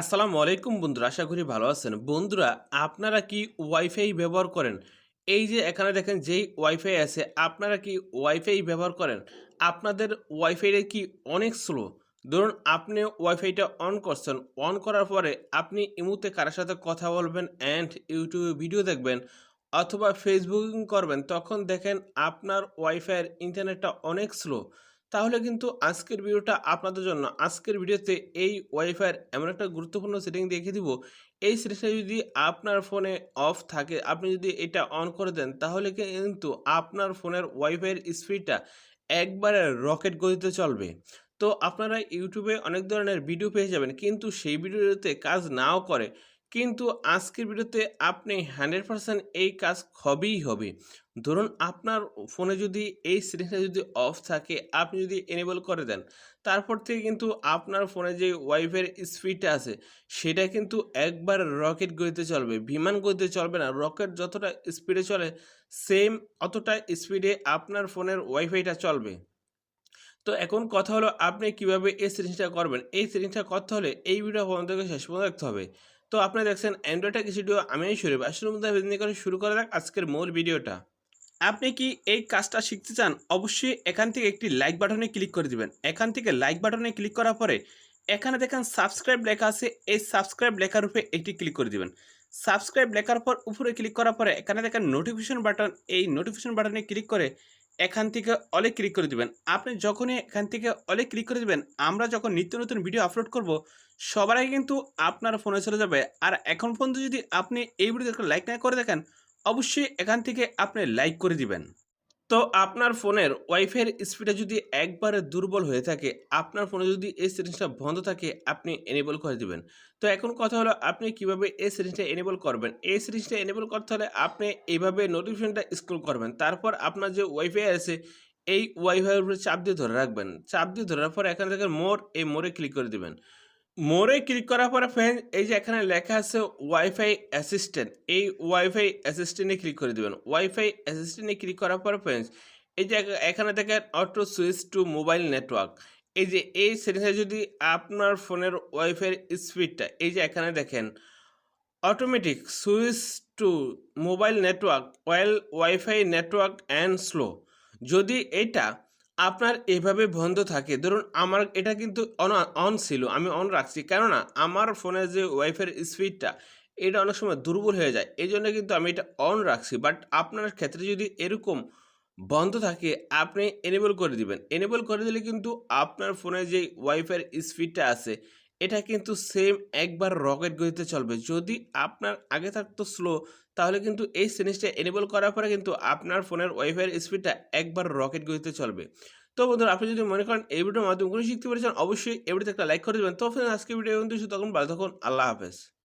আসসালামু আলাইকুম বন্ধুরা, আশা করি ভালো আছেন। বন্ধুরা, আপনারা কি ওয়াইফাই ব্যবহার করেন? এই যে এখানে দেখেন যেই ওয়াইফাই আছে, আপনারা কি ওয়াইফাই ব্যবহার করেন? আপনাদের ওয়াইফাইটা কি অনেক স্লো? ধরুন আপনি ওয়াইফাইটা অন করছেন, অন করার পরে আপনি ইমুতে কারোর সাথে কথা বলবেন অ্যান্ড ইউটিউবে ভিডিও দেখবেন অথবা ফেসবুকিং করবেন, তখন দেখেন আপনার ওয়াইফাইয়ের ইন্টারনেটটা অনেক স্লো। তাহলে কিন্তু আজকের ভিডিওটা আপনাদের জন্য, আজকের ভিডিওতে এই ওয়াইফাইয়ের এমন একটা গুরুত্বপূর্ণ সেটিং দেখে দিব। এই সেটিংটা যদি আপনার ফোনে অফ থাকে, আপনি যদি এটা অন করে দেন, তাহলে কিন্তু আপনার ফোনের ওয়াইফাইয়ের স্পিডটা একবারে রকেট গতিতে চলবে। তো আপনারা ইউটিউবে অনেক ধরনের ভিডিও পেয়ে যাবেন, কিন্তু সেই ভিডিওতে কাজ নাও করে। কিন্তু আজকের ভিডিওতে আপনি হান্ড্রেড পারসেন্ট এই কাজ হবেই হবে। ধরুন আপনার ফোনে যদি এই সেটিংসটা যদি অফ থাকে, আপনি যদি এনেবল করে দেন, তারপর থেকে কিন্তু আপনার ফোনে যে ওয়াইফাইয়ের স্পিডটা আছে, সেটা কিন্তু একবার রকেট গতিতে চলবে, বিমান গতিতে চলবে না রকেট যতটা স্পিডে চলে সেম অতটা স্পিডে আপনার ফোনের ওয়াইফাইটা চলবে। তো এখন কথা হলো, আপনি কীভাবে এই সেটিংসটা করবেন? এই সেটিংসটা করতে হলে এই ভিডিও পর্যন্ত শেষ পর্যন্ত দেখতে হবে। তো আপনারা দেখছেন অ্যান্ড্রয়েড কিছু ভিডিও আমি শুরু আসলে মধ্যে করে শুরু করা যাক আজকের মূল ভিডিওটা। আপনি কি এই কাজটা শিখতে চান? অবশ্যই এখান থেকে একটি লাইক বাটনে ক্লিক করে দিবেন। এখান থেকে লাইক বাটনে ক্লিক করার পরে এখানে দেখেন সাবস্ক্রাইব লেখা আছে। এই সাবস্ক্রাইব লেখার উপরে একটি ক্লিক করে দিবেন। সাবস্ক্রাইব লেখার পর উপরে ক্লিক করার পরে এখানে দেখেন নোটিফিকেশন বাটন এই নোটিফিকেশন বাটনে ক্লিক করে এখান থেকে অলে ক্লিক করে দিবেন। আপনি যখনই এখান থেকে অলে ক্লিক করে দিবেন, আমরা যখন নিত্য নতুন ভিডিও আপলোড করব, সবার আগে কিন্তু আপনার ফোনে চলে যাবে। আর এখন পর্যন্ত যদি আপনি এই ভিডিওতে লাইক না করে দেখেন অবশ্যই এখান থেকে আপনি লাইক করে দিবেন। তো আপনার ফোনের ওয়াইফাইয়ের স্পিডে যদি একবারে দুর্বল হয়ে থাকে, আপনার ফোনে যদি এই সেটিংসটা বন্ধ থাকে, আপনি এনেবল করে দিবেন। তো এখন কথা হলো, আপনি কীভাবে এই সেটিংসটা এনেবল করবেন? এই সেটিংসটা এনেবল করতে হলে আপনি এইভাবে নোটিফিকেশনটা স্ক্রল করবেন। তারপর আপনার যে ওয়াইফাই আছে, এই ওয়াইফাইয়ের উপরে চাপ দিয়ে ধরে রাখবেন। চাপ দিয়ে ধরার পর এখানে থেকে মোর, এই মোড়ে ক্লিক করে দিবেন। মোড়ে ক্লিক করার পরে ফ্রেন্ড এই যে এখানে লেখা আছে ওয়াইফাই অ্যাসিস্ট্যান্ট এই ওয়াইফাই অ্যাসিস্ট্যান্টে ক্লিক করে দেবেন। ওয়াইফাই অ্যাসিস্ট্যান্টে ক্লিক করার পরে ফ্রেন্ডস এই যে এখানে দেখেন auto switch to mobile network এই যে এই সেটিংসে যদি আপনার ফোনের ওয়াইফাইয়ের স্পিডটা এই যে এখানে দেখেন automatic switch to mobile network well wifi network and slow যদি এটা আপনার এভাবে বন্ধ থাকে। ধরুন আমার এটা কিন্তু অন অন ছিল, আমি অন রাখছি। কেননা আমার ফোনের যে ওয়াইফাইয়ের স্পিডটা এটা অনেক সময় দুর্বল হয়ে যায়। এই জন্য কিন্তু আমি এটা অন রাখছি। বাট আপনার ক্ষেত্রে যদি এরকম বন্ধ থাকে, আপনি এনেবল করে দিবেন। এনেবল করে দিলে কিন্তু আপনার ফোনে যে ওয়াইফাইয়ের স্পিডটা আছে এটা কিন্তু সেম একবার রকেট গতিতে চলবে। যদি আপনার আগে থাকতো স্লো তাহলে কিন্তু এই জিনিসটা এনেবল করার পরে কিন্তু আপনার ফোনের ওয়াইফাইয়ের স্পিডটা একবার রকেট গতিতে চলবে। তো বন্ধুরা, আপনি যদি মনে করেন এই ভিডিওর মাধ্যমে কোনো শিখতে পেরেছেন, অবশ্যই এই ভিডিওতে একটা লাইক করে দেবেন। তো আজকে ভিডিও কিন্তু তখন ভালো থাকুন, আল্লাহ হাফেজ।